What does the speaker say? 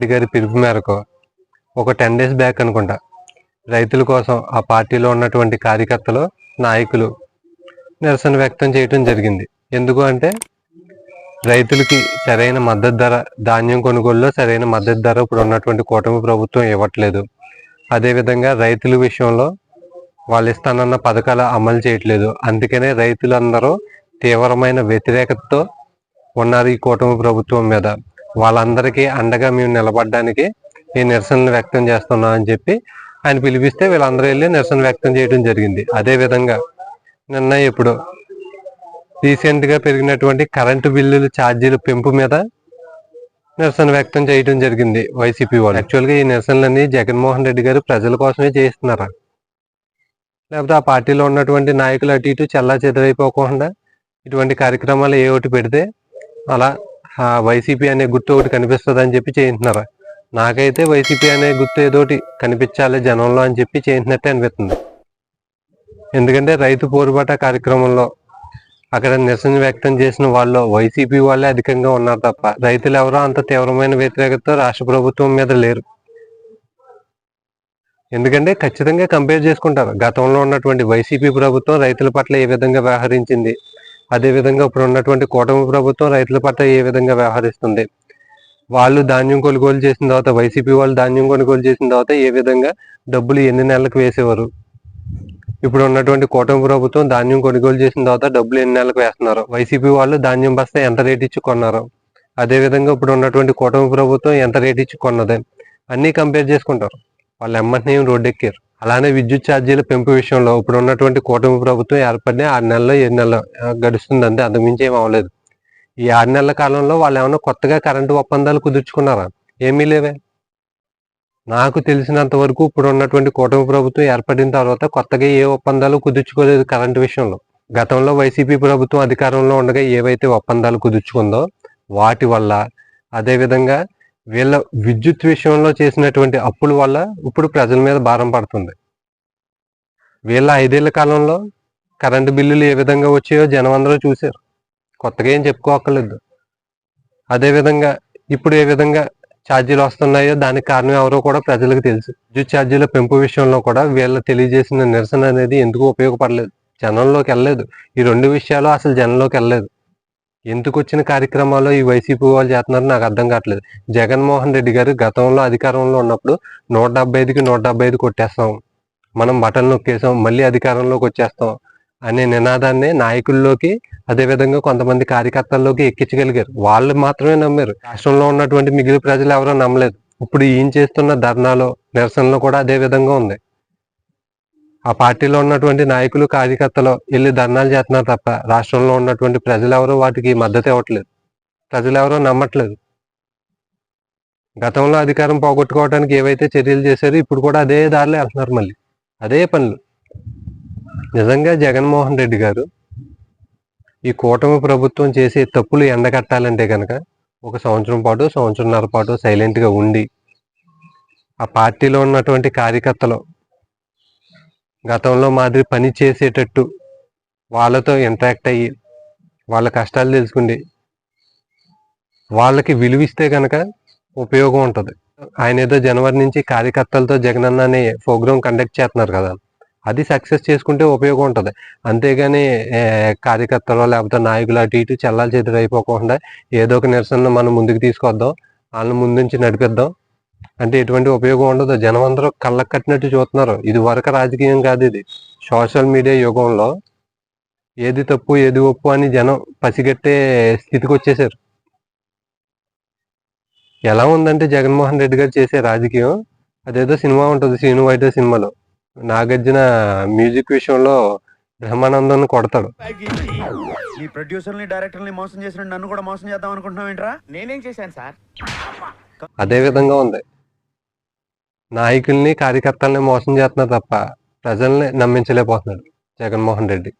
రెడ్డి గారి పిలుపు మేరకు ఒక టెన్ డేస్ బ్యాక్ అనుకుంటా రైతుల కోసం ఆ పార్టీలో ఉన్నటువంటి కార్యకర్తలు నాయకులు నిరసన వ్యక్తం చేయడం జరిగింది. ఎందుకు అంటే రైతులకి సరైన మద్దతు ధర ధాన్యం కొనుగోలులో సరైన మద్దతు ధర ఇప్పుడు ఉన్నటువంటి కూటమి ప్రభుత్వం ఇవ్వట్లేదు. అదేవిధంగా రైతుల విషయంలో వాళ్ళు ఇస్తానన్న పథకాలు అమలు చేయట్లేదు. అందుకనే రైతులందరూ తీవ్రమైన వ్యతిరేకతతో ఉన్నారు ఈ కూటమి ప్రభుత్వం మీద. వాళ్ళందరికీ అండగా మేము నిలబడడానికి ఈ నిరసనలు వ్యక్తం చేస్తున్నాం అని చెప్పి ఆయన పిలిపిస్తే వీళ్ళందరూ వెళ్ళి నిరసన వ్యక్తం చేయడం జరిగింది. అదే విధంగా నిన్న ఇప్పుడు రీసెంట్గా పెరిగినటువంటి కరెంటు బిల్లులు ఛార్జీలు పెంపు మీద నిరసన వ్యక్తం చేయడం జరిగింది వైసీపీ వాళ్ళు. యాక్చువల్గా ఈ నిరసనలన్నీ జగన్మోహన్ రెడ్డి గారు ప్రజల కోసమే చేస్తున్నారా? లేకపోతే ఆ పార్టీలో ఉన్నటువంటి నాయకులు అటు ఇటు చల్లా చెదరైపోకుండా ఇటువంటి కార్యక్రమాలు ఏ ఒకటి పెడితే అలా ఆ వైసీపీ అనే గుర్తు ఒకటి కనిపిస్తుంది అని చెప్పి చేయించినారా నాకైతే వైసీపీ అనే గుర్తు ఏదోటి కనిపించాలి జనంలో అని చెప్పి చేయించినట్టే అనిపిస్తుంది. ఎందుకంటే రైతు పోరుబాట కార్యక్రమంలో అక్కడ నిరసన వ్యక్తం చేసిన వాళ్ళు వైసీపీ వాళ్ళే అధికంగా ఉన్నారు తప్ప రైతులు ఎవరో అంత తీవ్రమైన వ్యతిరేకత రాష్ట్ర ప్రభుత్వం మీద లేరు. ఎందుకంటే ఖచ్చితంగా కంపేర్ చేసుకుంటారు. గతంలో ఉన్నటువంటి వైసీపీ ప్రభుత్వం రైతుల పట్ల ఏ విధంగా వ్యవహరించింది? అదే విధంగా ఇప్పుడు ఉన్నటువంటి కూటమి ప్రభుత్వం రైతుల పట్ల ఏ విధంగా వ్యవహరిస్తుంది? వాళ్ళు ధాన్యం కొనుగోలు చేసిన తర్వాత వైసీపీ వాళ్ళు ధాన్యం కొనుగోలు చేసిన తర్వాత ఏ విధంగా డబ్బులు ఎన్ని నెలలకు వేసేవారు? ఇప్పుడు ఉన్నటువంటి కూటమి ప్రభుత్వం ధాన్యం కొనుగోలు చేసిన తర్వాత డబ్బులు ఎన్ని నెలలకు వేస్తున్నారు? వైసీపీ వాళ్ళు ధాన్యం బస్తా ఎంత రేట్ ఇచ్చి కొన్నారు? అదే విధంగా ఇప్పుడు ఉన్నటువంటి కూటమి ప్రభుత్వం ఎంత రేట్ ఇచ్చి కొన్నది? అన్ని కంపేర్ చేసుకుంటారు. వాళ్ళు ఎమ్మటినే ఏం రోడ్డు ఎక్కారు అలానే విద్యుత్ ఛార్జీల పెంపు విషయంలో ఇప్పుడు ఉన్నటువంటి కూటమి ప్రభుత్వం ఏర్పడిన ఆరు నెలలు ఏడు నెలలు గడుస్తుందంటే అంతకుమించి ఏం అవ్వలేదు. ఈ ఆరు నెలల కాలంలో వాళ్ళు ఏమైనా కొత్తగా కరెంటు ఒప్పందాలు కుదుర్చుకున్నారా? ఏమీ లేవే. నాకు తెలిసినంత వరకు ఇప్పుడు ఉన్నటువంటి కూటమి ప్రభుత్వం ఏర్పడిన తర్వాత కొత్తగా ఏ ఒప్పందాలు కుదుర్చుకోలేదు కరెంటు విషయంలో. గతంలో వైసీపీ ప్రభుత్వం అధికారంలో ఉండగా ఏవైతే ఒప్పందాలు కుదుర్చుకుందో వాటి వల్ల అదే విధంగా వీళ్ళ విద్యుత్ విషయంలో చేసినటువంటి అప్పుల వల్ల ఇప్పుడు ప్రజల మీద భారం పడుతుంది. వీళ్ళ ఐదేళ్ళ కాలంలో కరెంటు బిల్లులు ఏ విధంగా వచ్చాయో జనం అందరూ చూశారు. కొత్తగా ఏం చెప్పుకోక్కర్లేదు. అదేవిధంగా ఇప్పుడు ఏ విధంగా ఛార్జీలు వస్తున్నాయో దానికి కారణం ఎవరో కూడా ప్రజలకు తెలుసు. విద్యుత్ ఛార్జీల పెంపు విషయంలో కూడా వీళ్ళు తెలియజేసిన నిరసన అనేది ఎందుకు ఉపయోగపడలేదు? జనంలోకి వెళ్ళలేదు. ఈ రెండు విషయాలు అసలు జనంలోకి వెళ్ళలేదు. ఎందుకు వచ్చిన కార్యక్రమాల్లో ఈ వైసీపీ వాళ్ళు చేస్తున్నారు నాకు అర్థం కావట్లేదు. జగన్మోహన్ రెడ్డి గారు గతంలో అధికారంలో ఉన్నప్పుడు నూట డెబ్బై ఐదుకి నూట డెబ్బై ఐదు కొట్టేస్తాం. మనం బటన్ నొక్కేసాం మళ్ళీ అధికారంలోకి వచ్చేస్తాం అనే నినాదాన్ని నాయకుల్లోకి అదేవిధంగా కొంతమంది కార్యకర్తల్లోకి ఎక్కించగలిగారు. వాళ్ళు మాత్రమే నమ్మారు. రాష్ట్రంలో ఉన్నటువంటి మిగిలిన ప్రజలు ఎవరో నమ్మలేదు. ఇప్పుడు ఈయన చేస్తున్న ధర్నాలో నిరసనలో కూడా అదే విధంగా ఉంది. ఆ పార్టీలో ఉన్నటువంటి నాయకులు కార్యకర్తలు వెళ్ళి ధర్నాలు చేస్తున్నారు తప్ప రాష్ట్రంలో ఉన్నటువంటి ప్రజలు వాటికి మద్దతు ఇవ్వట్లేదు. ప్రజలు ఎవరో నమ్మట్లేదు. గతంలో అధికారం పోగొట్టుకోవడానికి ఏవైతే చర్యలు చేశారో ఇప్పుడు కూడా అదే దారిలో వెళ్తున్నారు మళ్ళీ. అదే పనులు. నిజంగా జగన్మోహన్ రెడ్డి గారు ఈ కూటమి ప్రభుత్వం చేసే తప్పులు ఎండగట్టాలంటే కనుక ఒక సంవత్సరం పాటు సంవత్సరంన్నర పాటు సైలెంట్గా ఉండి ఆ పార్టీలో ఉన్నటువంటి కార్యకర్తలు గతంలో మాదిరి పని చేసేటట్టు వాళ్ళతో ఇంటరాక్ట్ అయ్యి వాళ్ళ కష్టాలు తెలుసుకుండి. వాళ్ళకి విలువిస్తే కనుక ఉపయోగం ఉంటుంది. ఆయన ఏదో జనవరి నుంచి కార్యకర్తలతో జగనన్న అనే ప్రోగ్రామ్ కండక్ట్ చేస్తున్నారు కదా. అది సక్సెస్ చేసుకుంటే ఉపయోగం ఉంటుంది. అంతేగాని కార్యకర్తలు లేకపోతే నాయకులు అటు ఇటు చల్లాలు చేతులు అయిపోకుండా ఏదో ఒక నిరసన మనం ముందుకు తీసుకొద్దాం. వాళ్ళని ముందుంచి నడిపిద్దాం. అంటే ఎటువంటి ఉపయోగం ఉండదు. జనం అందరూ కళ్ళకు కట్టినట్టు చూస్తున్నారు. ఇది వరకు రాజకీయం కాదు ఇది. సోషల్ మీడియా యుగంలో ఏది తప్పు ఏది ఒప్పు అని జనం పసిగట్టే స్థితికి వచ్చేసారు ఎలా ఉందంటే జగన్మోహన్ రెడ్డి గారు చేసే రాజకీయం అదేదో సినిమా ఉంటుంది శ్రీను వైట్ సినిమాలో. నాగార్జున మ్యూజిక్ విషయంలో బ్రహ్మానందం కొడతాడు. నీ ప్రొడ్యూసర్ని డైరెక్టర్ని మోసం చేసిన నన్ను కూడా మోసం చేద్దాం అనుకుంటున్నావు ఏంట్రా నేనేం చేశాను సార్? అదే విధంగా ఉంది. నాయకుల్ని కార్యకర్తల్ని మోసం చేస్తున్నారు తప్ప ప్రజల్ని నమ్మించలేకపోతున్నాడు జగన్మోహన్ రెడ్డి.